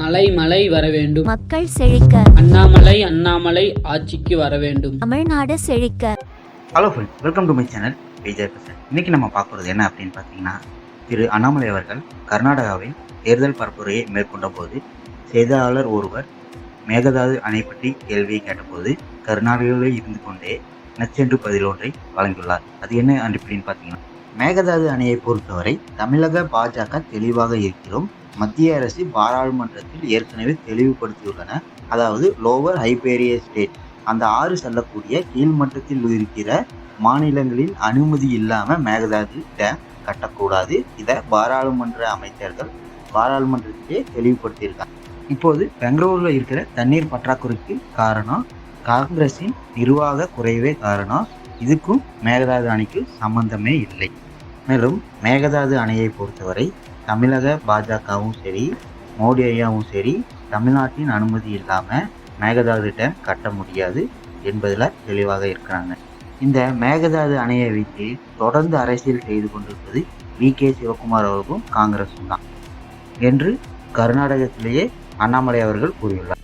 மலை மலை வர வேண்டும். மக்கள் செழிக்க. அண்ணாமலை அண்ணாமலை ஆட்சிக்கு வர வேண்டும். தமிழ்நாடு செழிக்க. Hello friends welcome to my channel Vijay Prasad இன்னைக்கு நம்ம பார்க்குறது என்ன அப்படின்னு பார்த்தீங்கன்னா திரு அண்ணாமலை அவர்கள் கர்நாடகாவில் தேர்தல் பரப்புரையை மேற்கொண்ட போது செய்தியாளர் ஒருவர் மேகதாது அணை பற்றி கேள்வியை கேட்டபோது கர்நாடகாவில் இருந்து கொண்டே நச்சென்று பதில் ஒன்றை வழங்கியுள்ளார். அது என்ன அப்படின்னு பார்த்தீங்கன்னா மேகதாது அணையை பொறுத்தவரை தமிழக பாஜக தெளிவாக இருக்கிறோம். மத்திய அரசு பாராளுமன்றத்தில் ஏற்கனவே தெளிவுபடுத்தியுள்ளன. அதாவது லோவர் ஹைபேரிய ஸ்டேட். அந்த ஆறு செல்லக்கூடிய கீழ்மட்டத்தில் இருக்கிற மாநிலங்களின் அனுமதி இல்லாமல் மேகதாது டேம் கட்டக்கூடாது. இதை பாராளுமன்ற அமைச்சர்கள் பாராளுமன்றத்திலே தெளிவுபடுத்தியிருக்காங்க. இப்போது பெங்களூரில் இருக்கிற தண்ணீர் பற்றாக்குறைக்கு காரணம் காங்கிரஸின் நிர்வாக குறைவே காரணம். இதுக்கும் மேகதாது அணைக்கு சம்பந்தமே இல்லை. மேலும் மேகதாது அணையை பொறுத்தவரை தமிழக பாஜகவும் சரி மோடி ஐயாவும் சரி தமிழ்நாட்டின் அனுமதி இல்லாமல் மேகதாது டேம் கட்ட முடியாது என்பதில் தெளிவாக இருக்கிறாங்க. இந்த மேகதாது அணையை வைத்து தொடர்ந்து அரசியல் செய்து கொண்டிருப்பது வி. கே. சிவகுமார் அவர்களும் காங்கிரஸும் தான் என்று கர்நாடகத்திலேயே அண்ணாமலை அவர்கள் கூறியுள்ளார்.